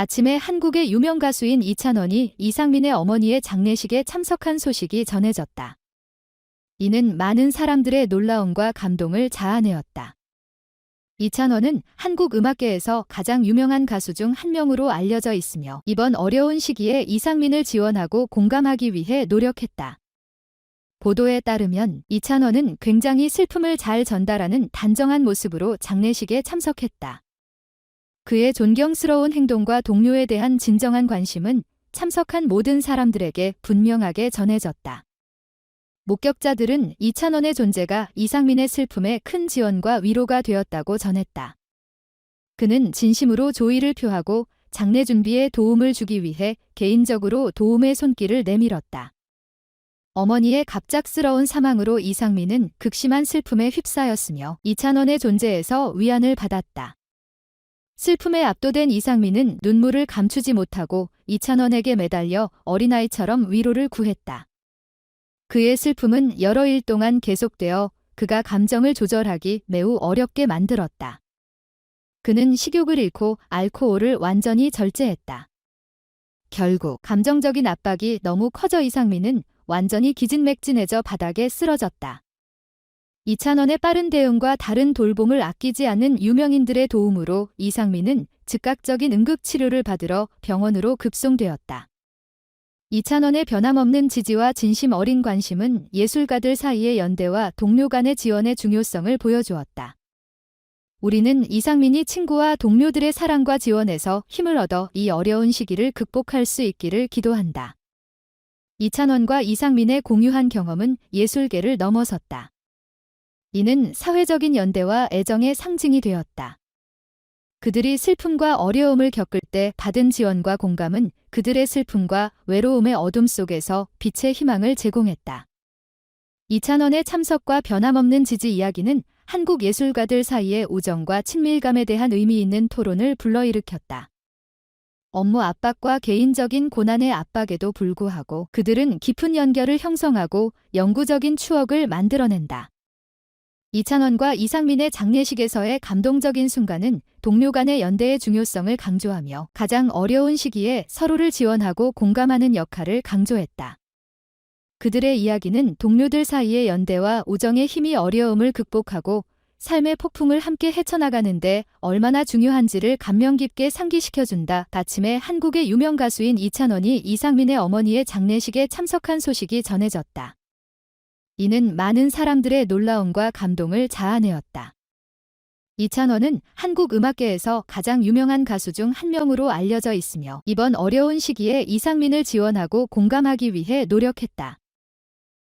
아침에 한국의 유명 가수인 이찬원이 이상민의 어머니의 장례식에 참석한 소식이 전해졌다. 이는 많은 사람들의 놀라움과 감동을 자아내었다. 이찬원은 한국 음악계에서 가장 유명한 가수 중 한 명으로 알려져 있으며 이번 어려운 시기에 이상민을 지원하고 공감하기 위해 노력했다. 보도에 따르면 이찬원은 굉장히 슬픔을 잘 전달하는 단정한 모습으로 장례식에 참석했다. 그의 존경스러운 행동과 동료에 대한 진정한 관심은 참석한 모든 사람들에게 분명하게 전해졌다. 목격자들은 이찬원의 존재가 이상민의 슬픔에 큰 지원과 위로가 되었다고 전했다. 그는 진심으로 조의를 표하고 장례 준비에 도움을 주기 위해 개인적으로 도움의 손길을 내밀었다. 어머니의 갑작스러운 사망으로 이상민은 극심한 슬픔에 휩싸였으며 이찬원의 존재에서 위안을 받았다. 슬픔에 압도된 이상민은 눈물을 감추지 못하고 이찬원에게 매달려 어린아이처럼 위로를 구했다. 그의 슬픔은 여러 일 동안 계속되어 그가 감정을 조절하기 매우 어렵게 만들었다. 그는 식욕을 잃고 알코올을 완전히 절제했다. 결국 감정적인 압박이 너무 커져 이상민은 완전히 기진맥진해져 바닥에 쓰러졌다. 이찬원의 빠른 대응과 다른 돌봄을 아끼지 않는 유명인들의 도움으로 이상민은 즉각적인 응급치료를 받으러 병원으로 급송되었다. 이찬원의 변함없는 지지와 진심 어린 관심은 예술가들 사이의 연대와 동료 간의 지원의 중요성을 보여주었다. 우리는 이상민이 친구와 동료들의 사랑과 지원에서 힘을 얻어 이 어려운 시기를 극복할 수 있기를 기도한다. 이찬원과 이상민의 공유한 경험은 예술계를 넘어섰다. 이는 사회적인 연대와 애정의 상징이 되었다. 그들이 슬픔과 어려움을 겪을 때 받은 지원과 공감은 그들의 슬픔과 외로움의 어둠 속에서 빛의 희망을 제공했다. 이찬원의 참석과 변함없는 지지 이야기는 한국 예술가들 사이의 우정과 친밀감에 대한 의미 있는 토론을 불러일으켰다. 업무 압박과 개인적인 고난의 압박에도 불구하고 그들은 깊은 연결을 형성하고 영구적인 추억을 만들어낸다. 이찬원과 이상민의 장례식에서의 감동적인 순간은 동료 간의 연대의 중요성을 강조하며 가장 어려운 시기에 서로를 지원하고 공감하는 역할을 강조했다. 그들의 이야기는 동료들 사이의 연대와 우정의 힘이 어려움을 극복하고 삶의 폭풍을 함께 헤쳐나가는데 얼마나 중요한지를 감명 깊게 상기시켜준다. 아침에 한국의 유명 가수인 이찬원이 이상민의 어머니의 장례식에 참석한 소식이 전해졌다. 이는 많은 사람들의 놀라움과 감동을 자아내었다. 이찬원은 한국 음악계에서 가장 유명한 가수 중 한 명으로 알려져 있으며 이번 어려운 시기에 이상민을 지원하고 공감하기 위해 노력했다.